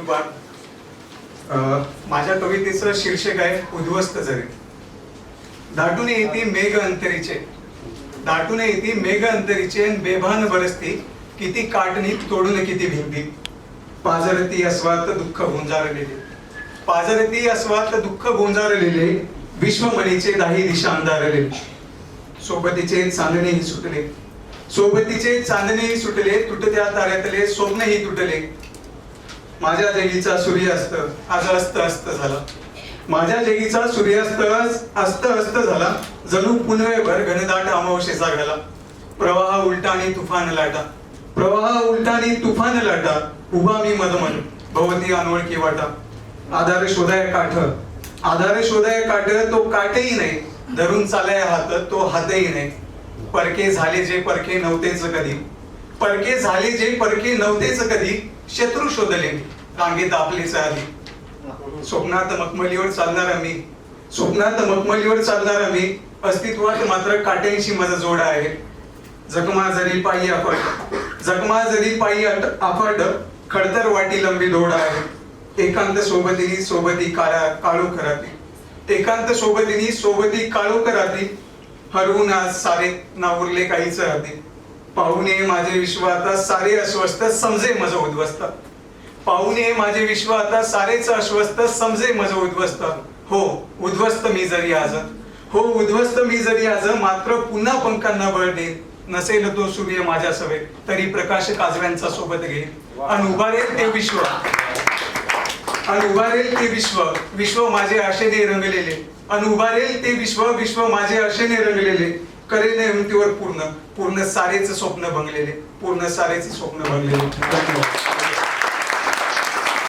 दुपार अं, माझ्या कवितेचं शीर्षक आहे उद्ध्वस्त जरी. दाटून येते मेघ अंतरीचे. दाटून येते मेघ अंतरीचे बेभान बरसती किती काटणी तोडून किती भिंती. पाजरती अस्वात दुःख गोंजारलेले. पाजरती अस्वात दुःख गोंजारलेले विश्वमणीचे दाही दिशा अंधारले सोबतीचे चांदणेही सुटले. सोबतीचे चांदणेही सुटले तुटत्या ताऱ्यातले स्वप्नही तुटले. माझ्या जगीचा सूर्यास्त आज अस्त अस्त झाला. माझ्या जगीचा सूर्यास्त अस्त अस्त झाला. जणू पुनवेभर घनदाट अमावशेचा घाला प्रवाह उलटा आणि तुफान लाटा. प्रवाह उलटा आणि तुफान लाटा. उभा मी मदमन भवती अनोळखी वाटा. आधार शोधाय काठ. आधार शोधाय काठ तो काटेही नाही. धरून चालाय हात तो हातही नाही. परके झाले जे परके नव्हतेच कधी. परके झाले जे परके नव्हतेच कधी शत्रू शोधले. रांगेत आपलेच सारी. स्वप्नात मखमलीवर चालणार आम्ही. स्वप्नात मखमलीवर चालणार आम्ही. अस्तित्वात मात्र काट्यांशी माझा जोड आहे. जखमा जरी पायी अफट जखमा जरी पायी अट- अफट खडतर वाटी लंबी दोड आहे. एकांत सोबतीनी सोबती काळा काळू कराती एकांत सोबतीनी सोबती काळू कराती हरवून आज सारे ना उरले काहीच राहते. पाहुणे माझे विश्व आता सारे अस्वस्थ समजे मज उद्ध्वस्त. पाहुणे माझे विश्व आता सारेच अस्वस्थ समजे मज उद्ध्वस्त. हो उद्ध्वस्त मी जरी आज. हो उद्ध्वस्त मी जरी आज मात्र पुन्हा पंखांना बळ देत नसेल तो सूर्य माझ्या सवे तरी प्रकाश काजव्यांचा सोबत घेईल. आणि उभारेल ते विश्व. आणि उभारेल ते विश्व. विश्व माझे आशेने रंगलेले. आणि उभारेल ते विश्व विश्व माझे आशेने रंगलेले. करेल हिमतीवर पूर्ण पूर्ण सारेचं स्वप्न भंगलेले पूर्ण सारेच स्वप्न भंगलेले धन्यवाद.